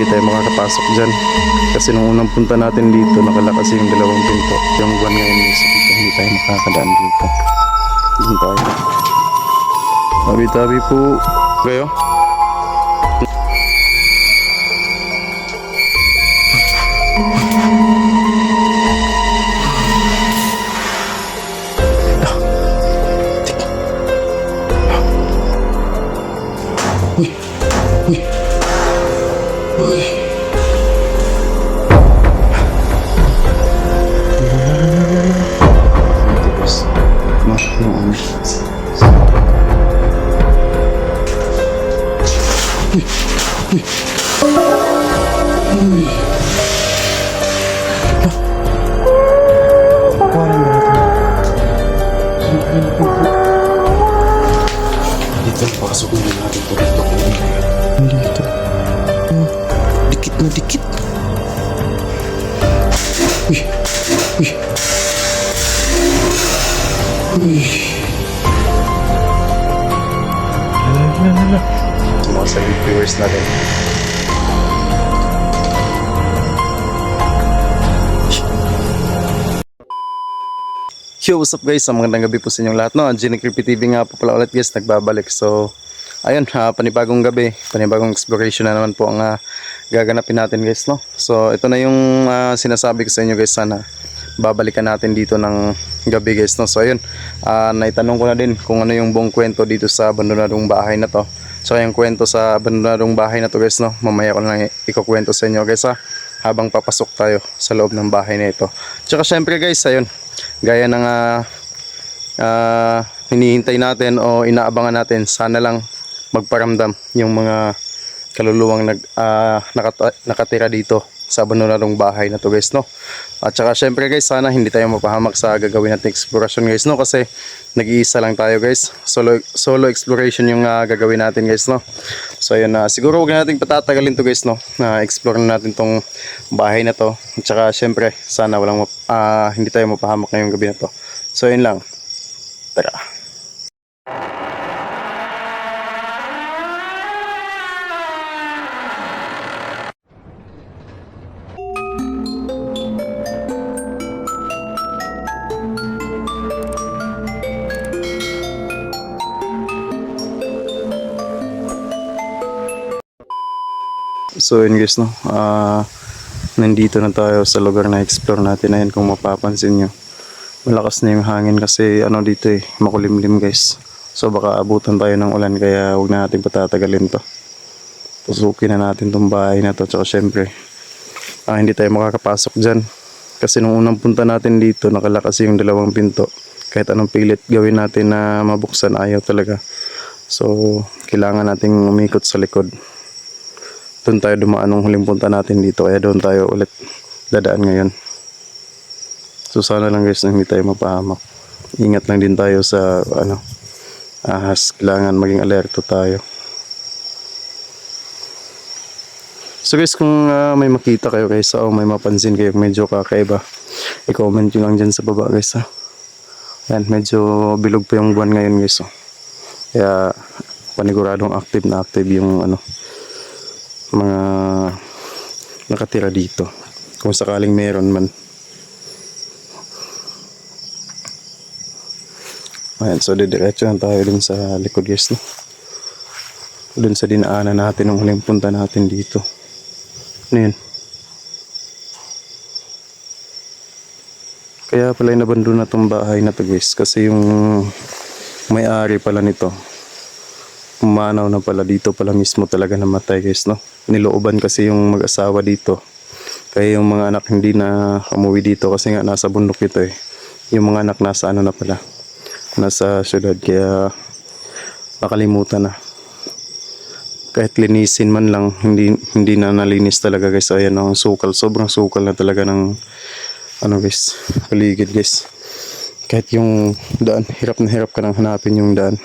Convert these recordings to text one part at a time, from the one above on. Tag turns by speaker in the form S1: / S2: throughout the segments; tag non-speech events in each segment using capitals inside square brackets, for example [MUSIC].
S1: hindi tayo makakapasok dyan. Kasi nung unang punta natin dito, nakalakas yung dalawang pinto. Yung buwan ngayon dito, hindi tayo makakadaan dito. Doon tayo. Tabi-tabi po kayo. Uy, uy. Uy. Mga sa viewers natin. Yo, what's up guys? Ang magandang gabi po sa inyong lahat. No? Genie Creepy TV nga po pala ulit guys, nagbabalik. So, ayun, ha, panibagong gabi, panibagong exploration na naman po ang ah, gaganapin natin guys. No? So, ito na yung ah, sinasabi ko sa inyo guys. Sana babalikan natin dito ng gabi guys. No? So, ayun, ah, naitanong ko na din kung ano yung buong kwento dito sa abandonadong bahay na to. Tsaka yung kwento sa abandonadong bahay na to guys. No? Mamaya ko na lang ikukwento sa inyo guys ha habang papasok tayo sa loob ng bahay na ito. Tsaka syempre guys, ayun, gaya ng ah, ah, hinihintay natin o inaabangan natin, sana lang magparamdam yung mga kaluluwang nag, ah, nakata- nakatira dito sa abandonadong bahay na to guys no. At saka syempre guys, sana hindi tayo mapahamak sa gagawin nating exploration guys no kasi nag-iisa lang tayo guys. Solo solo exploration yung ah, gagawin natin guys no. So ayun na siguro wag na nating patatagalin to guys no. Na explore na natin tong bahay na to. At saka syempre sana walang ah, hindi tayo mapahamak ngayong gabi na to. So ayun lang. Tara. So yun guys no, ah nandito na tayo sa lugar na explore natin na yun kung mapapansin nyo. Malakas na yung hangin kasi ano dito eh, makulimlim guys. So baka abutan tayo ng ulan kaya huwag na natin patatagalin to. Pusukin na natin tong bahay na to tsaka syempre ah, hindi tayo makakapasok dyan. Kasi nung unang punta natin dito nakalakas yung dalawang pinto. Kahit anong pilit gawin natin na mabuksan ayaw talaga. So kailangan nating umikot sa likod doon tayo dumaan nung huling punta natin dito kaya doon tayo ulit dadaan ngayon. So sana lang guys na hindi tayo mapahamak. Ingat lang din tayo sa ano ahas. Kailangan maging alerto tayo. So guys kung ah, may makita kayo guys o may mapansin kayo medyo kakaiba i-comment nyo lang dyan sa baba guys ha yan medyo bilog pa yung buwan ngayon guys oh. kaya paniguradong active na active yung ano mga nakatira dito. Kung sakaling meron man. Ayan so didiretso na tayo dun sa likod guys no? dun sa dinaanan natin nung huling punta natin dito. Ano yun? Kaya pala inabando na tong bahay na to guys kasi yung may-ari pala nito umanaw na pala dito pala mismo talaga namatay guys no? Nilooban kasi yung mag-asawa dito. Kaya yung mga anak hindi na umuwi dito kasi nga nasa bundok ito eh. Yung mga anak nasa ano na pala nasa syudad. Kaya nakalimutan na. Kahit linisin man lang hindi hindi na nalinis talaga guys. Ayan ang sukal sobrang sukal na talaga ng ano guys paligid guys. Kahit yung daan hirap na hirap ka nang hanapin yung daan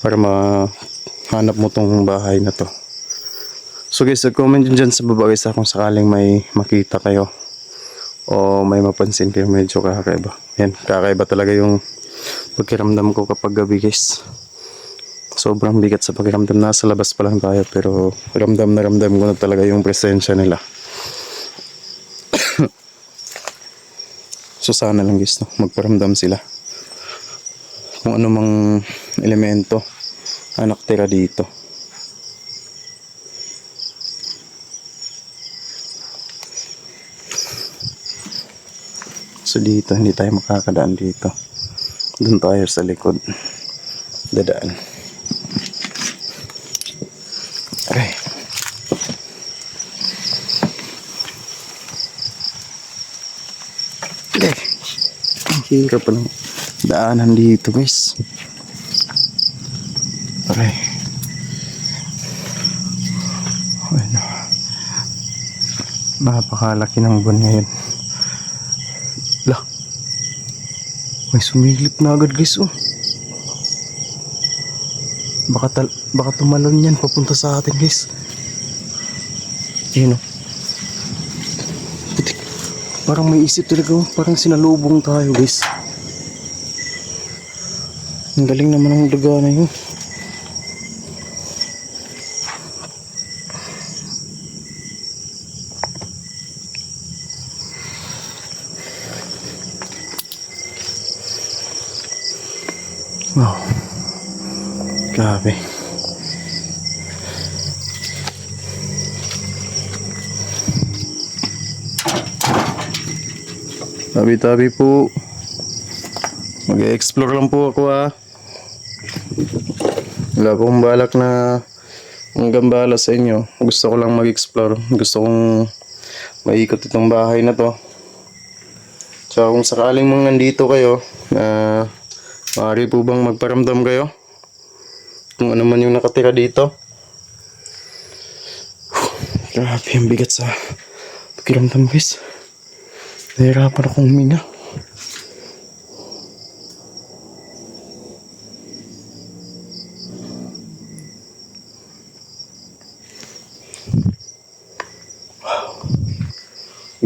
S1: para mahanap mo tong bahay na to. So guys, comment nyo dyan sa baba guys ah, kung sakaling may makita kayo o may mapansin kayo medyo kakaiba. Yan, kakaiba talaga yung pagkiramdam ko kapag gabi guys. sobrang bigat sa pakiramdam. Nasa labas pa lang tayo pero ramdam na ramdam ko na talaga yung presensya nila. [COUGHS] so sana lang guys, no? magparamdam sila. Kung ano mang elemento ang nakatira dito. So dito, hindi tayo makakadaan dito. Doon tayo sa likod. Dadaan. Aray. Okay. Ang hirap pa ng daanan dito guys. Aray. Ano. Napakalaki ng buwan ngayon. Lah. May sumilip na agad guys oh. Baka, tal baka tumalon yan papunta sa atin guys. Yun oh. Parang may isip talaga oh. Parang sinalubong tayo guys. Ang galing naman ng daga na yun. Wow. Grabe. Tabi-tabi po. Mag-explore lang po ako ah. Wala pong balak na ang gambala sa inyo. Gusto ko lang mag-explore. Gusto kong maikot itong bahay na to. So kung sakaling mga nandito kayo, na maaari po bang magparamdam kayo? Kung ano man yung nakatira dito. [SIGHS] Grabe, ang bigat sa pakiramdam guys. Nahirapan akong huminga.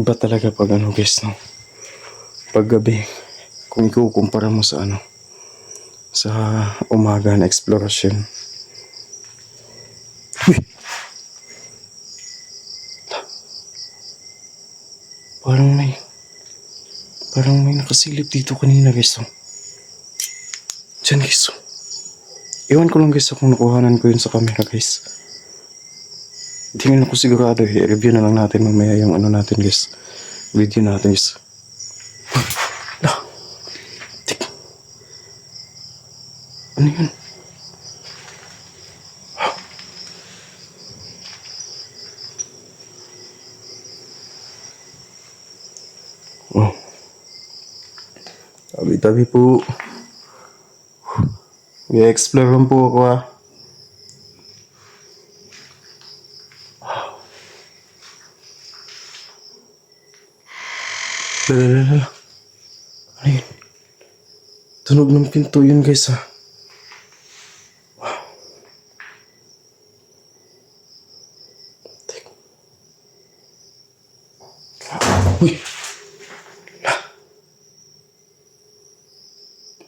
S1: Iba talaga pag ano guys, no? Pag gabi, kung ikukumpara mo sa ano, sa umaga na! La- Parang may, parang may nakasilip dito kanina guys, no? Diyan guys, oh. Iwan ko lang guys kung nakuhanan ko yun sa camera guys. Hindi rin ako sigurado eh. Review na lang natin mamaya yung ano natin guys. Video natin guys. Ah. Tik. Ano yun? Oh. Tabi-tabi po. I-explore lang po ako ah. Ano yun? Tunog ng pinto yun guys ha. Wow. Tek. Uy! La.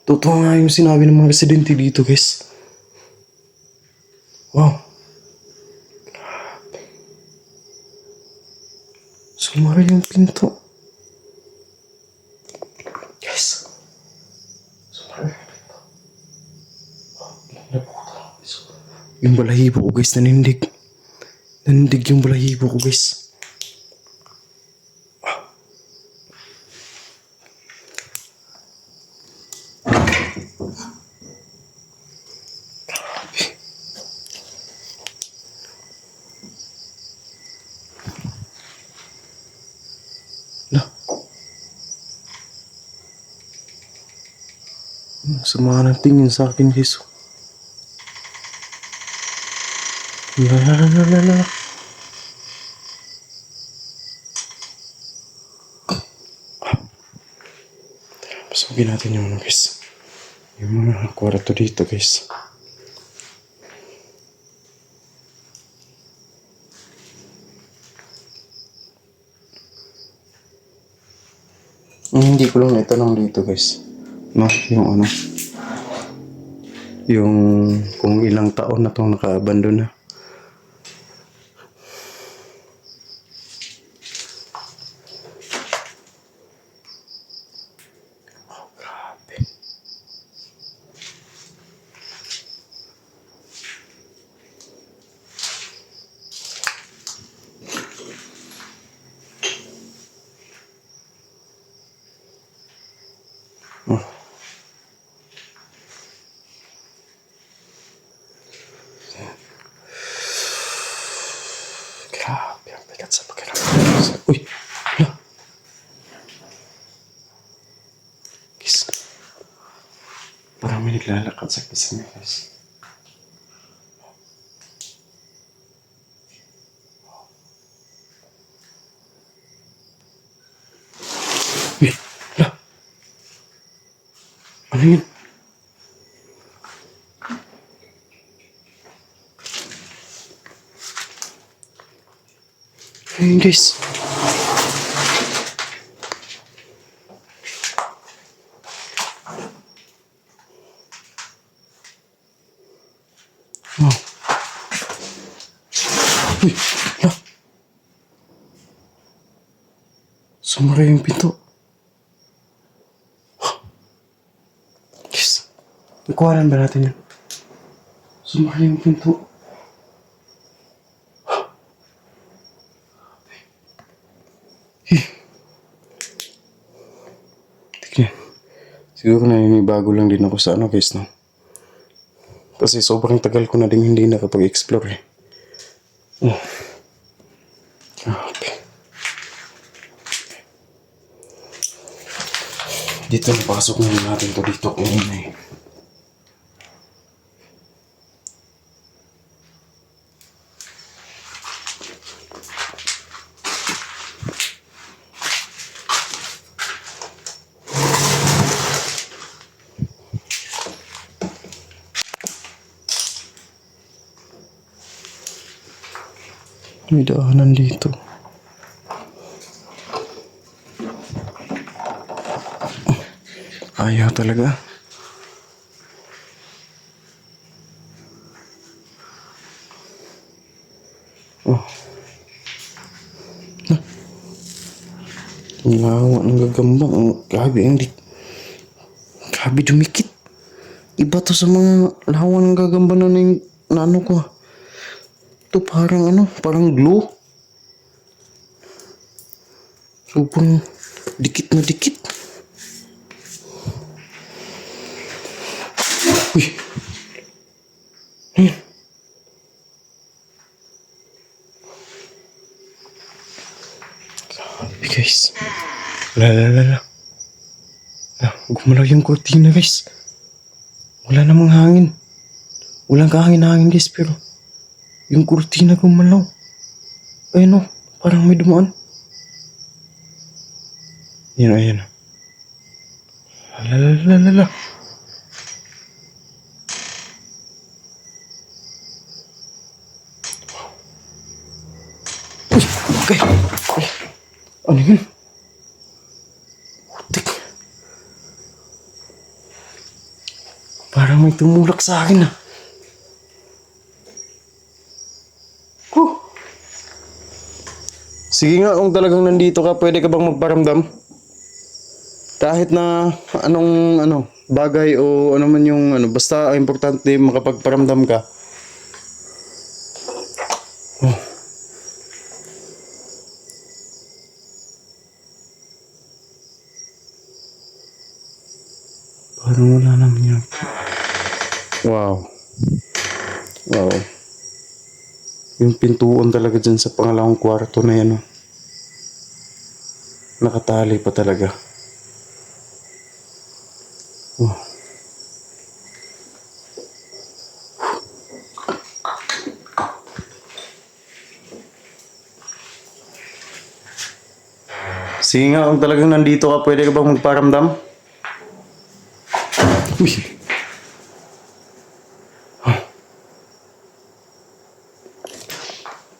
S1: Totoo nga yung sinabi ng mga residente dito guys. Wow. Grabe. Sumara yung pinto. Yes. Sumara yung pinto. Oh, nabuta. Yung balahibo ko guys, nanindig. Nanindig yung balahibo ko guys. Sama ng tingin sa akin, guys. La la la la la la. Pasugin natin yung ano, guys. Yung mga kwarto dito, guys. Hindi ko lang itanong dito, guys. No, yung ano. yung kung ilang taon na itong naka-abandon na. Oh, grabe. Grabe, ang bigat sa pakiramdam. Uy, hala. Kiss. Parang may naglalakad sa kisame, guys. Uy, hala. Ano yun? Ayun guys. Oh. Uy, hala. Sumara yung pinto. Yes. Ikuhanan ba natin yun? Sumara yung pinto. Tignan. Siguro naninibago lang din ako sa ano guys, no? Kasi sobrang tagal ko na din hindi nakapag-explore eh. Oh. Grabe. Dito napasok na natin to dito kanina eh. May daanan dito. Ayaw talaga. Oh. Ah. Ang lawa ng gagambang. Ang grabe, ang di... Grabe dumikit. Iba to sa mga lawa ng gagamba na, na, na ano ko. ah. Ito parang ano, parang glue. Sobrang dikit na dikit. Uy. Grabe guys. Wala, wala, wala. Ah, gumalaw yung kortina guys. Wala namang hangin. Walang kahangin-hangin guys pero yung kurtina gumalaw. Ayun o, parang may dumaan. Yan, ayan. Lalalala. Uy, okay. Ano yun? Putik. Parang may tumulak sa akin ah. Sige nga, kung talagang nandito ka, pwede ka bang magparamdam? Kahit na anong ano, bagay o ano man yung ano, basta ang importante makapagparamdam ka. Oh. Parang wala naman yun. Wow. Wow. Yung pintuan talaga dyan sa pangalawang kwarto na yan. Oh. Nakatali pa talaga. Oh. Sige nga, kung talagang nandito ka, pwede ka bang magparamdam? Uy!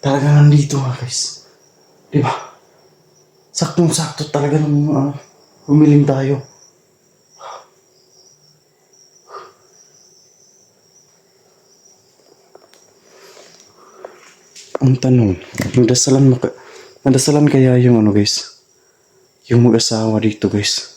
S1: Talaga nandito nga guys. Diba? Saktong-sakto talaga nung uh, humiling tayo. Ang tanong, nadasalan, maka, nadasalan kaya yung ano guys? Yung mag-asawa dito guys.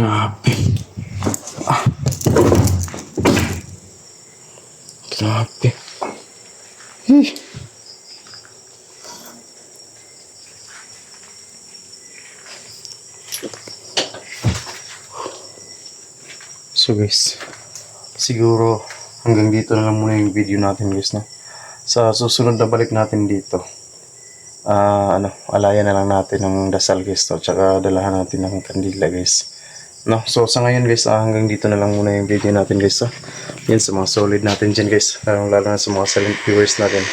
S1: Grabe. Ah. Grabe. Eh. So guys, siguro hanggang dito na lang muna yung video natin guys no. Sa susunod na balik natin dito. Ah, ano, alayan na lang natin ng dasal guys no, tsaka dalahan natin ng kandila guys. No, so sa ngayon guys, ah, hanggang dito na lang muna yung video natin guys. Ah. Yan sa mga solid natin dyan guys, lalo, lalo na sa mga silent viewers natin.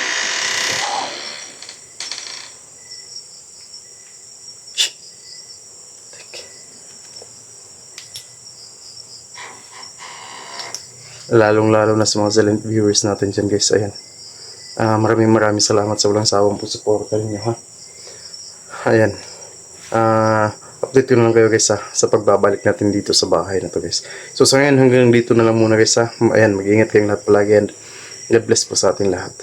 S1: lalong lalo na sa mga silent viewers natin dyan guys ayan Ah, maraming maraming salamat sa walang sawang po suporta ninyo ha ayan Ah, update ko na lang kayo guys ha, sa pagbabalik natin dito sa bahay na to guys. So sa ngayon hanggang dito na lang muna guys ha. Ayan mag-ingat kayong lahat palagi and God bless po sa ating lahat